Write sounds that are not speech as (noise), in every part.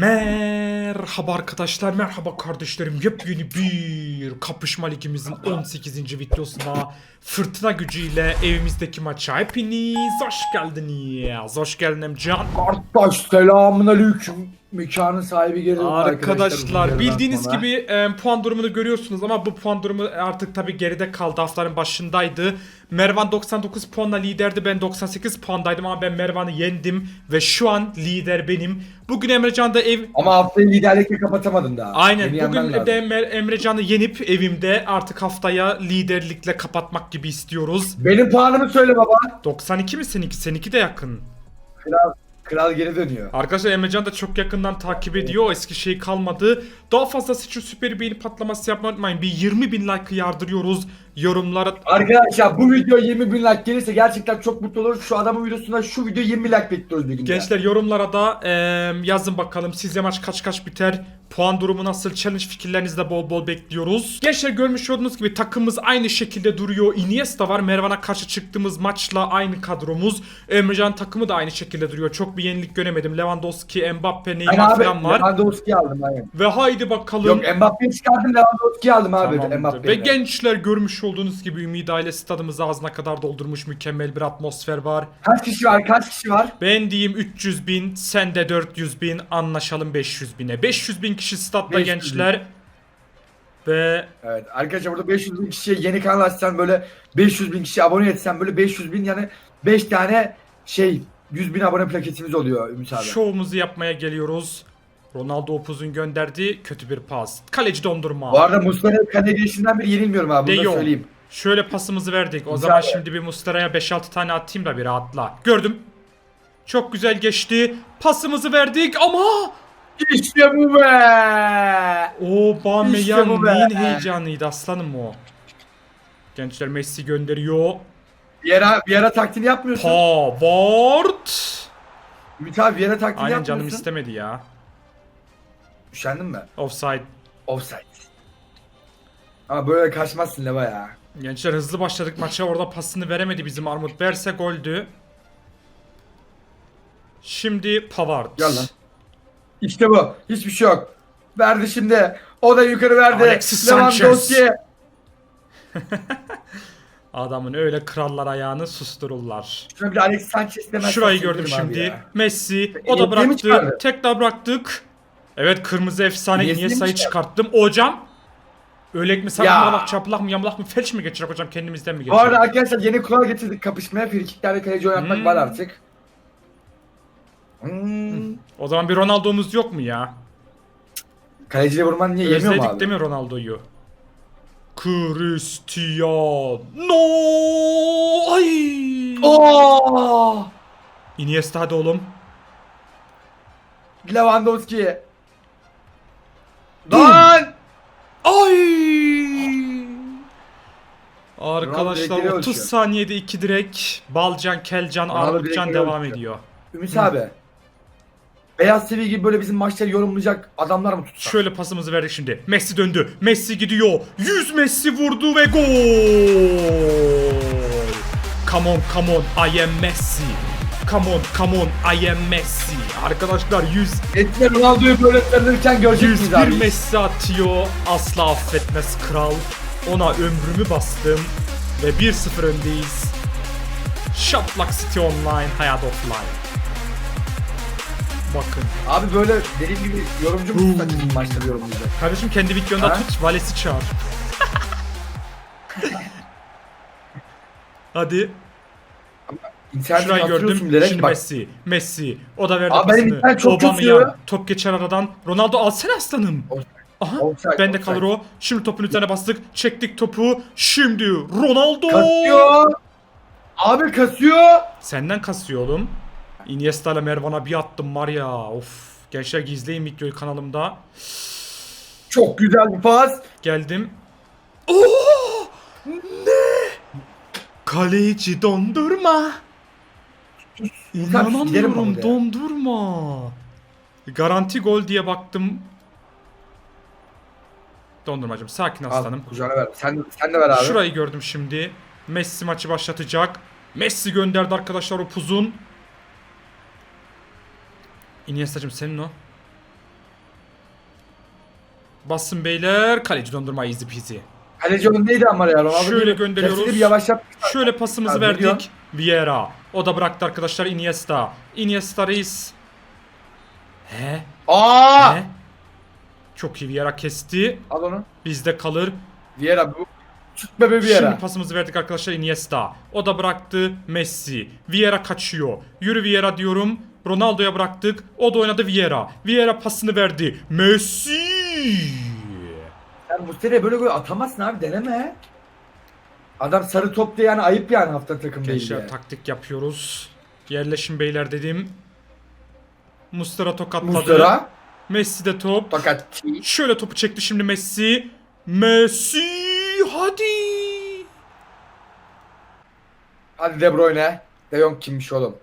Merhaba arkadaşlar, merhaba kardeşlerim. Yepyeni bir kapışma ligimizin 18. videosuna fırtına gücüyle evimizdeki maça hepiniz hoş geldiniz. Hoş geldin Emcan. Kardeş selamun aleyküm. Mekanın sahibi geldi. Arkadaşlar bildiğiniz gibi e, puan durumunu görüyorsunuz ama bu puan durumu artık tabi geride kaldı. Haftanın başındaydı. Mervan 99 puanla liderdi. Ben 98 puandaydım ama ben Mervan'ı yendim ve şu an lider benim. Bugün Emrecan da ev Ama haftayı liderlikle kapatamadın daha. Aynen Beni bugün de Emre- Emrecan'ı yenip evimde artık haftaya liderlikle kapatmak gibi istiyoruz. Benim puanımı söyle baba. 92 mi seninki? Seninki de yakın. Kral, kral geri dönüyor. Arkadaşlar Emrecan da çok yakından takip ediyor. Eski şey kalmadı. Daha fazlası için süper beğeni patlaması yapmayı unutmayın. Bir 20 bin like yardırıyoruz. Yorumlara Arkadaşlar bu video 20 bin like gelirse gerçekten çok mutlu oluruz. Şu adamın videosunda şu video 20 like bekliyoruz bir günde. Gençler yorumlara da eee, yazın bakalım sizce maç kaç kaç biter? Puan durumu nasıl? Challenge fikirlerinizi de bol bol bekliyoruz. Gençler görmüş olduğunuz gibi takımımız aynı şekilde duruyor. Iniesta var. Mervan'a karşı çıktığımız maçla aynı kadromuz. Emrecan takımı da aynı şekilde duruyor. Çok bir yenilik göremedim. Lewandowski, Mbappe, Neymar falan var. Lewandowski'yi aldım aynen. Ve haydi bakalım. Yok Mbappe'yi çıkardım Lewandowski'yi aldım abi. Tamamdır. Mbappe'yi. Ve gençler görmüş olduğunuz gibi Ümit aile stadımızı ağzına kadar doldurmuş mükemmel bir atmosfer var. Kaç kişi var kaç kişi var? Ben diyeyim 300 bin, sen de 400 bin, anlaşalım 500 bine. 500 bin kişi statta 500 bin. gençler. Ve Evet arkadaşlar burada 500 bin kişiye yeni kanal açsan böyle 500 bin kişi abone etsen böyle 500 bin yani 5 tane şey 100 bin abone plaketimiz oluyor Ümit abi. şovumuzu yapmaya geliyoruz. Ronaldo Opuz'un gönderdiği kötü bir pas. Kaleci dondurma. Bu arada Muslera kaleye girişinden beri yenilmiyorum abi bunu da söyleyeyim. Şöyle pasımızı verdik. O Güzel. zaman şimdi bir Muslera'ya 5-6 tane atayım da bir rahatla. Gördüm. Çok güzel geçti. Pasımızı verdik ama İşte bu be! O Bameyang İşte be. neyin heyecanıydı aslanım o. Gençler Messi gönderiyor. Viera, Viera taktiğini yapmıyorsun. Pavard. Ümit abi Viera taktiğini Aynen yapmıyorsun. canım istemedi ya. Üşendin mi? Offside. Offside. Ama böyle kaçmazsın Leva ya. Gençler hızlı başladık maça. Orada pasını veremedi bizim Armut. Verse goldü. Şimdi Pavard. Gel lan. İşte bu. Hiçbir şey yok. Verdi şimdi. O da yukarı verdi. Alexis Lewandowski. (laughs) Adamın öyle krallar ayağını sustururlar. Şuna bir Alex Sanchez demezsen Şurayı gördüm şimdi. Messi. E, O da Iniesta'yı mı bıraktı. Tekrar bıraktık. Evet kırmızı efsane Iniesta'yı çıkardı? çıkarttım. Hocam. Öylek mi Ya. sakmalak çaplak mı yamlak mı felç mi geçirecek hocam kendimizden mi Bu geçirecek? arada arkadaşlar yeni kural getirdik kapışmaya. Frikiklerle kaleci oynatmak Hmm. var artık. Hmm. O zaman bir Ronaldo'muz yok mu ya? Kaleciyle vurman niye yemiyor mu abi? değil mi Ronaldo'yu? Cristiano. Ay. Oo! Iniesta hadi oğlum. Lewandowski. Lan! Ay. Arkadaşlar direkleri 30 ölçüyor. saniyede iki direk. Balcan, Kelcan, Ronaldo Armutcan direkleri devam ölçüyor. ediyor. Ümit abi. Beyaz TV gibi böyle bizim maçları yorumlayacak adamlar mı tutsak? Şöyle pasımızı verdik şimdi. Messi döndü. Messi gidiyor. 100 Messi vurdu ve gol. Come on, come on. I am Messi. Come on, come on. I am Messi. Arkadaşlar 100 Etienne Ronaldo'yu böyle sarılırken görecek miyiz 101 abi? Messi atıyor. Asla affetmez kral. Ona ömrümü bastım. Ve 1-0 öndeyiz. Shotlock City Online, hayat offline. Bakın. Abi böyle dediğim gibi yorumcu mu tutsak bizim maçları yorumlayacak? Kardeşim kendi videonda Ha? tut, Vales'i çağır. (laughs) Hadi. İnterneti Şurayı gördüm. bilerek Şimdi bak. Messi. Messi. O da verdi Abi benim internet çok Aubameyang. kasıyor. Top geçer aradan. Ronaldo alsana aslanım. Aha. Offside, Bende kalır o. Şimdi topun üzerine bastık. Çektik topu. Şimdi Ronaldo. Kasıyor. Abi kasıyor. Senden kasıyor oğlum. Iniesta ile Mervan'a bir attım var ya. Of. Gençler gizleyin videoyu kanalımda. Çok güzel bir pas. Geldim. Oo! Ne? Kaleci dondurma. Giderim İnanamıyorum dondurma. Garanti gol diye baktım. Dondurmacım sakin aslanım. Al kucağına ver. Sen, sen de ver abi. Şurayı gördüm şimdi. Messi maçı başlatacak. Messi gönderdi arkadaşlar o puzun. Iniesta'cım senin o. Basın beyler. Kaleci dondurma easy peasy. Kaleci öndeydi ama ya. Ronaldo Şöyle değil. gönderiyoruz. Bir yavaşlat. Şöyle pasımızı Abi, verdik. Vieira. O da bıraktı arkadaşlar Iniesta. Iniesta reis. He? Aa! He? Çok iyi Vieira kesti. Al onu. Bizde kalır. Vieira bu. Çıkma be Şimdi Vieira. pasımızı verdik arkadaşlar Iniesta. O da bıraktı Messi. Vieira kaçıyor. Yürü Vieira diyorum. Ronaldo'ya bıraktık. O da oynadı Vieira. Vieira pasını verdi. Messi. Sen Muslera'ya böyle gol atamazsın abi deneme. Adam sarı top diye yani ayıp yani hafta takım değil Gençler diye. taktik yapıyoruz. Yerleşin beyler dedim. Mustara tokatladı. Muslera. Messi de top. Fakat Şöyle topu çekti şimdi Messi. Messi hadi. hadi De Bruyne. De Jong kimmiş oğlum?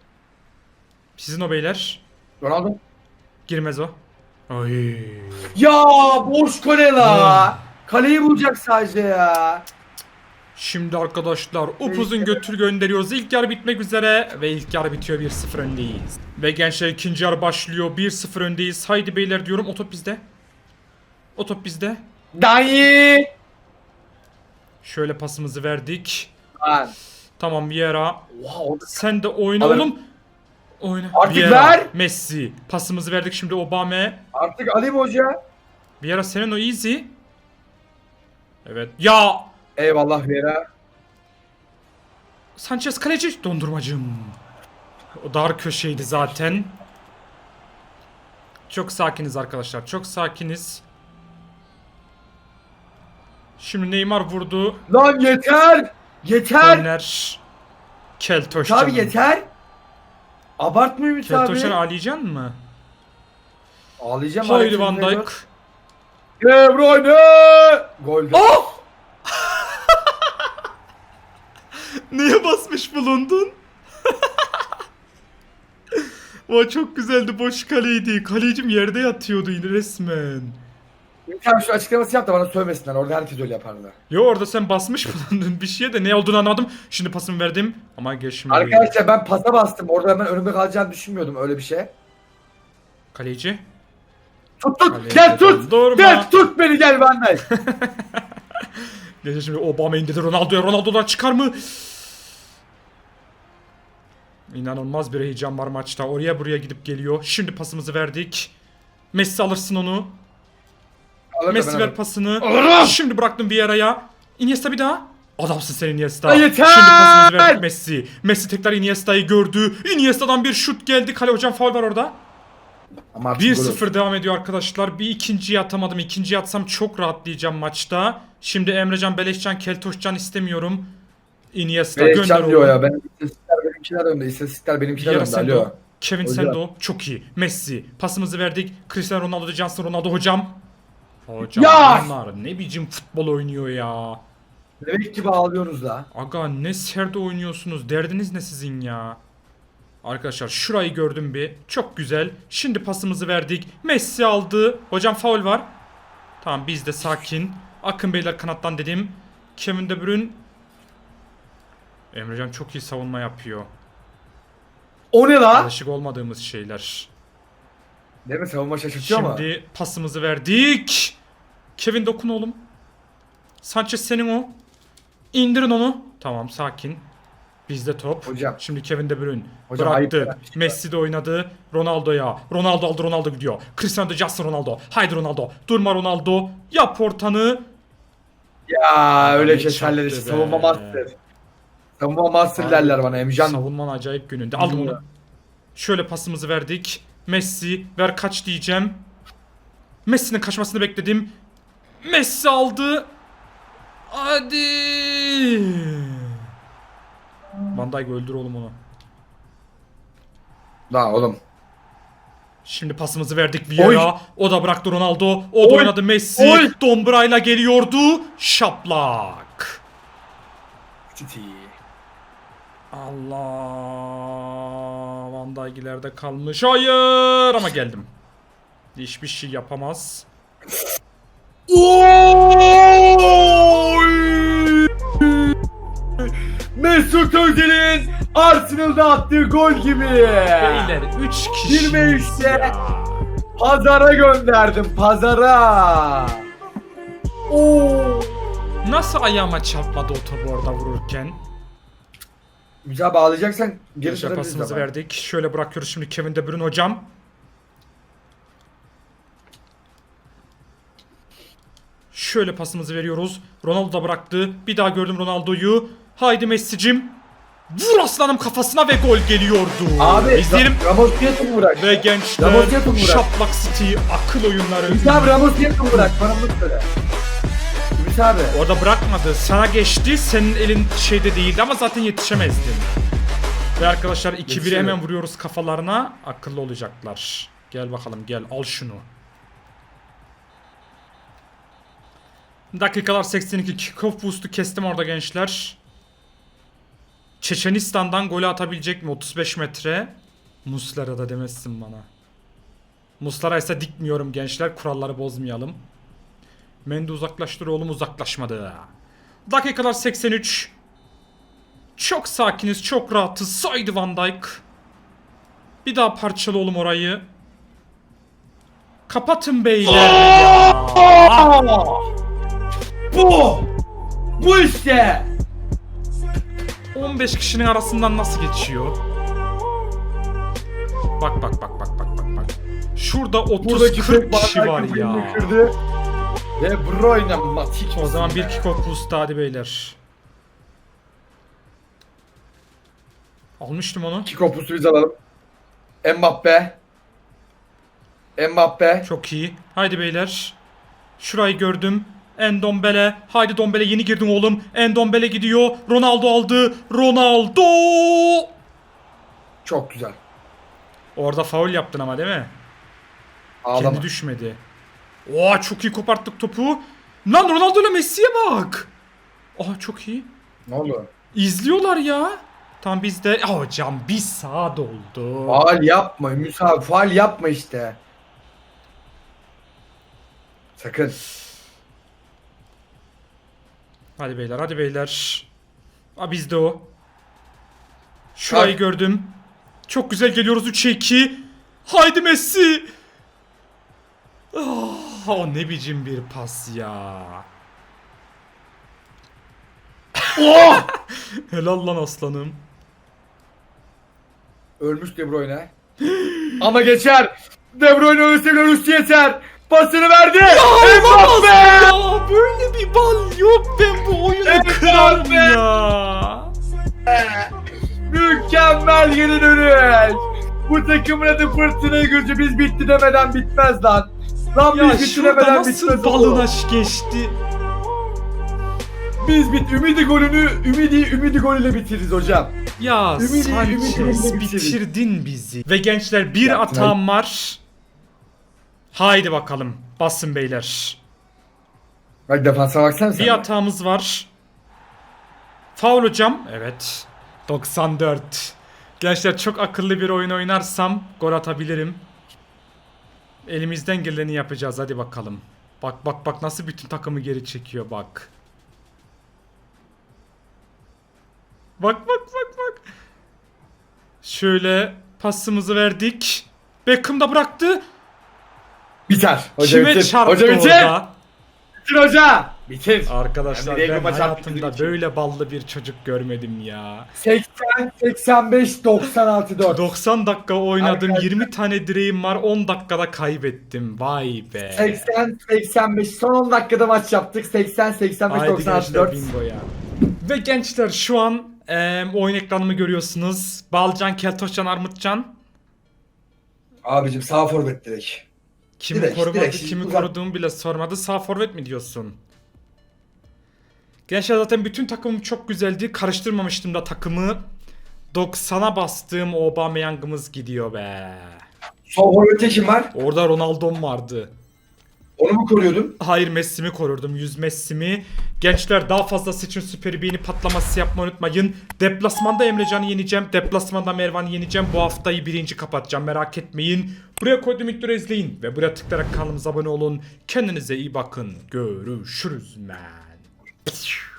Sizin o beyler. Ronaldo. Girmez o. Ay. Ya boş kale la. Kaleyi bulacak sadece ya. Şimdi arkadaşlar upuzun götür gönderiyoruz. İlk yarı bitmek üzere ve ilk yarı bitiyor 1-0 öndeyiz. Ve gençler ikinci yarı başlıyor 1-0 öndeyiz. Haydi beyler diyorum o top bizde. O top bizde. Dayı. Şöyle pasımızı verdik. Lan. Tamam. Oha orada Sen de oyna Alırım. oğlum. Oyna. Artık Vieira, ver. Messi. Pasımızı verdik şimdi Obama. artık alayım hoca. Vieira senin o easy. Evet. Ya Eyvallah Vieira. Sanchez kaleci dondurmacım. O dar köşeydi zaten. Çok sakiniz arkadaşlar. Çok sakiniz. Şimdi Neymar vurdu. Lan yeter. Yeter. Korner. Keltoş Abi canım. yeter. Abartmıyor musun abi? Keltoş'tan ağlayacaksın mı? Ağlayacağım. Hareketine Van. Dijk. De Bruyne. Gol. Oh! Niye basmış bulundun? O çok güzeldi boş kaleydi. Kalecim yerde yatıyordu yine resmen. Sen şu açıklaması yap da bana sövmesinler. Orada herkes öyle yapardı. Yo orada sen basmış bulundun (laughs) bir şeye de ne olduğunu anlamadım. Şimdi pasımı verdim ama geçmedi. Arkadaşlar ben pasa bastım. Orada hemen önümde kalacağını düşünmüyordum öyle bir şey. Kaleci. Tut tut. Kaleye Gel tut. durma. Gel tut beni gel Van Dijk. (laughs) Neyse şimdi Obama indirdi Ronaldo'ya. Ronaldo'dan çıkar mı? İnanılmaz bir heyecan var maçta. Oraya buraya gidip geliyor. Şimdi pasımızı verdik. Messi alırsın onu. Alır Messi ver pasını. Alırım. Şimdi bıraktım Vieira'ya. Iniesta bir daha. Adamsın sen Iniesta. Yeter! Şimdi pasımızı verdik Messi. Messi tekrar Iniesta'yı gördü. Iniesta'dan bir şut geldi. Kale hocam faul var orada. Ama artık gol 1-0 devam ediyor arkadaşlar. Bir ikinciyi atamadım. İkinciyi atsam çok rahatlayacağım maçta. Şimdi Emrecan, Beleşcan, Keltoşcan istemiyorum. Iniesta Ve gönder diyor oğlum. ya. Ben benimkiler önde. İstatistikler benimkiler Vieira önde. Alo. Kevin Hocam. sende o. Çok iyi. Messi. Pasımızı verdik. Cristiano Ronaldo, Johnson Ronaldo hocam. Hocam Ya! bunlar ne biçim futbol oynuyor ya. Bebek gibi ağlıyorsunuz la. Aga ne serde oynuyorsunuz. Derdiniz ne sizin ya? Arkadaşlar şurayı gördüm bir. Çok güzel. Şimdi pasımızı verdik. Messi aldı. Hocam faul var. Tamam biz de sakin. Akın beyler kanattan dedim. Kevin De Bruyne. Emrecan çok iyi savunma yapıyor. O ne la? Alışık olmadığımız şeyler. Değil mi? Savunma şaşırtıyor ama. Şimdi pasımızı verdik. Kevin dokun oğlum. Sanchez senin o. İndirin onu. Tamam sakin. Bizde top. Hocam. Şimdi Kevin De Bruyne Hocam, bıraktı. ayıp. Messi de oynadı. Ronaldo'ya. Ronaldo aldı Ronaldo gidiyor. Cristiano de Justin Ronaldo. Haydi Ronaldo. Durma Ronaldo. Yap ortanı. Ya öyle keserler çarptı işte. be. Savunma master. Savunma master derler bana Emcan. Savunman acayip gününde. Aldım onu. Şöyle pasımızı verdik. Messi ver kaç diyeceğim. Messi'nin kaçmasını bekledim. Messi aldı. Hadi. Van Dijk öldür oğlum onu. La oğlum. Şimdi pasımızı verdik Vieira. O da bıraktı Ronaldo. O da Oy. oynadı Messi. Oy. Dombrayla geliyordu. Şaplak. City. Allah. Van Dijk ileride kalmış. Hayır ama geldim. Hiçbir şey yapamaz. Mesut Özil'in Arsenal'da attığı gol gibi. Beyler 3 kişi. Bir ve üçte. Pazara gönderdim pazara. Oo! Nasıl ayağıma çarpmadı o topu orada vururken? Ümit abi ağlayacaksan geri Gençler sarabiliriz pasımızı verdik. Şöyle bırakıyoruz şimdi Kevin De Bruyne hocam. Şöyle pasımızı veriyoruz. Ronaldo da bıraktı. Bir daha gördüm Ronaldo'yu. Haydi Messi'cim. Vur aslanım kafasına ve gol geliyordu. Abi İzleyelim. Ra- Ramos niye topu bırak? Ve gençler Ramos niye topu bırak? Şaplak City akıl oyunları. Abi Ramos niye topu bırak? Bana bunu söyle. Ümit abi. Orada bırakmadı. Sana geçti. Senin elin şeyde değildi ama zaten yetişemezdin. Ve arkadaşlar 2-1'e Yetişemedi. hemen vuruyoruz kafalarına. Akıllı olacaklar. Gel bakalım gel al şunu. Dakikalar 82 kickoff boost'u kestim orada gençler. Çeçenistan'dan golü atabilecek mi 35 metre? Muslera da demezsin bana. Muslera ise dikmiyorum gençler kuralları bozmayalım. Mendy uzaklaştır oğlum uzaklaşmadı. Dakikalar 83. Çok sakiniz, çok rahatız. Saydı Van Dijk. Bir daha parçalı oğlum orayı. Kapatın beyler. Bu! Bu işte! 15 kişinin arasından nasıl geçiyor? Bak bak bak bak bak bak bak. Şurada 30-40 kişi var ya. Kırdı. De Bruyne Matic. O zaman bir kick-off boost hadi beyler. Almıştım onu. Kikopusu biz alalım. Mbappe. Mbappe. Çok iyi. Haydi beyler. Şurayı gördüm. Endombele. Haydi Dombele yeni girdin oğlum. Endombele gidiyor. Ronaldo aldı. Ronaldo. Çok güzel. Orada faul yaptın ama değil mi? Ağlama. Kendi düşmedi. Oha çok iyi koparttık topu. Lan Ronaldo ile Messi'ye bak. Oha çok iyi. Ne oldu? İzliyorlar ya. Tam bizde. Aa, hocam bir saat oldu. Faal yapma abi. Faal yapma işte. Sakın. Hadi beyler hadi beyler. Aa bizde o. Şurayı Bak. gördüm. Çok güzel geliyoruz 3'e 2. Haydi Messi. O ne biçim bir pas ya. Oh! (laughs) Helal lan aslanım. Ölmüş De Bruyne. Ama geçer. De Bruyne ölürse ölürse yeter. Pasını verdi. Mbappe! Ya böyle bir bal yok ben bu oyunu kırarım ya. Mükemmel geri dönüş. Bu takımın adı fırtına gücü biz bitti demeden bitmez lan. Lan Ya biz demeden nasıl bitmez balına geçti. Biz bit Ümidi golünü Ümidi Ümidi golüyle bitiririz hocam. Ya Ümidi- Sanchez ümidi- bitirdin bizi. Ve gençler bir Yaptın atağım var. Haydi bakalım. Basın beyler. Bak defansa baksana sen. Bir atağımız var. Faul hocam. Evet. 94. Gençler çok akıllı bir oyun oynarsam gol atabilirim. Elimizden geleni yapacağız hadi bakalım. Bak bak bak nasıl bütün takımı geri çekiyor bak. Bak bak bak bak. Şöyle pasımızı verdik. Beckham da bıraktı. Biter. Hoca Kime bitir. çarptı Hoca bitir. orada? Bitir hoca. Bitir. Arkadaşlar Yani ben attı hayatımda böyle ballı bir çocuk görmedim ya. 80 85 96 4. 90 dakika oynadım. Arkadaşlar- 20 tane direğim var. 10 dakikada kaybettim. Vay be. 80 85 son 10 dakikada maç yaptık. 80 85 Haydi 96 gençler 4. bingo ya. Ve gençler şu an em, oyun ekranımı görüyorsunuz. Balcan, Keltoşcan, Armutcan. Abicim sağ forvet direkt. Kimi Direkt, korumadı, direkt. kimi Uzak. koruduğumu bile sormadı. Sağ forvet mi diyorsun? Gençler zaten bütün takımım çok güzeldi. Karıştırmamıştım da takımı. 90'a bastığım Aubameyang'ımız gidiyor be. Sol forvette kim var? Orada Ronaldo'm vardı. Onu mu koruyordun? Hayır Messi'mi korurdum. 100 Messi'mi. Gençler daha fazlası için süper beğeni patlaması yapmayı unutmayın. Deplasmanda Emrecan'ı yeneceğim. Deplasmanda Mervan'ı yeneceğim. Bu haftayı birinci kapatacağım. Merak etmeyin. Buraya koyduğum videoları izleyin. Ve buraya tıklayarak kanalımıza abone olun. Kendinize iyi bakın. Görüşürüz man. Psh.